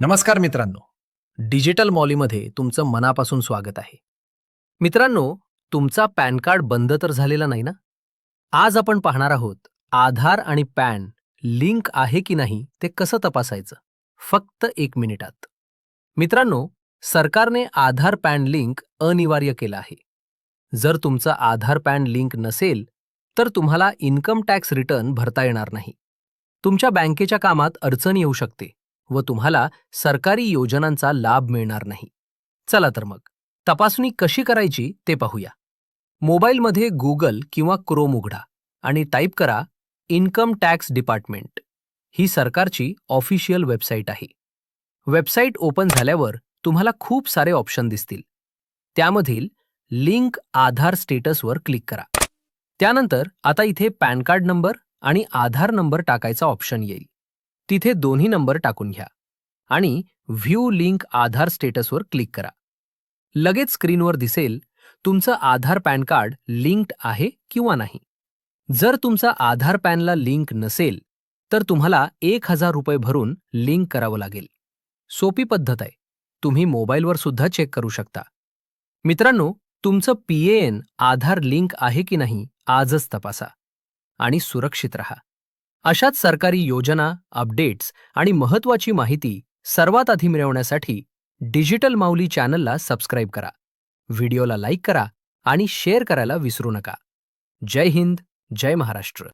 नमस्कार मित्रांनो. डिजिटल मॉलीमध्ये तुमचं मनापासून स्वागत आहे. मित्रांनो तुमचा पॅन कार्ड बंद तर झालेला नाही ना? आज आपण पाहणार आहोत आधार आणि पॅन लिंक आहे की नाही ते कसं तपासायचं? फक्त एक मिनिटात. मित्रांनो सरकारने आधार पॅन लिंक अनिवार्य केलं आहे. जर तुमचं आधार पॅन लिंक नसेल तर तुम्हाला इन्कम टॅक्स रिटर्न भरता येणार नाही. तुमच्या बँकेच्या कामात अडचण येऊ शकते. व तुम्हाला सरकारी योजनांचा लाभ मिळणार नाही. चला तर मग तपासणी कशी करायची ते पाहूया. मोबाईलमध्ये गुगल किंवा क्रोम उघडा आणि टाईप करा इन्कम टॅक्स डिपार्टमेंट. ही सरकारची ऑफिशियल वेबसाईट आहे. वेबसाईट ओपन झाल्यावर तुम्हाला खूप सारे ऑप्शन दिसतील. त्यामधील लिंक आधार स्टेटसवर क्लिक करा. त्यानंतर आता इथे पॅन कार्ड नंबर आणि आधार नंबर टाकायचा ऑप्शन येईल. तिथे दोन्ही नंबर टाकून घ्या आणि व्ह्यू लिंक आधार स्टेटसवर क्लिक करा. लगेच स्क्रीनवर दिसेल तुमचं आधार पॅन कार्ड लिंक्ड आहे किंवा नाही. जर तुमचा आधार पॅनला लिंक नसेल तर तुम्हाला एक हजार रुपये भरून लिंक करावं लागेल. सोपी पद्धत आहे. तुम्ही मोबाईलवर सुद्धा चेक करू शकता. मित्रांनो तुमचं पीएएन आधार लिंक आहे की नाही आजच तपासा आणि सुरक्षित रहा. अशाच सरकारी योजना अपडेट्स आणि महत्त्वाची माहिती सर्वात आधी मिळवण्यासाठी डिजिटल माऊली चॅनलला सबस्क्राईब करा. व्हिडिओला लाईक करा आणि शेअर करायला विसरू नका. जय हिंद जय महाराष्ट्र.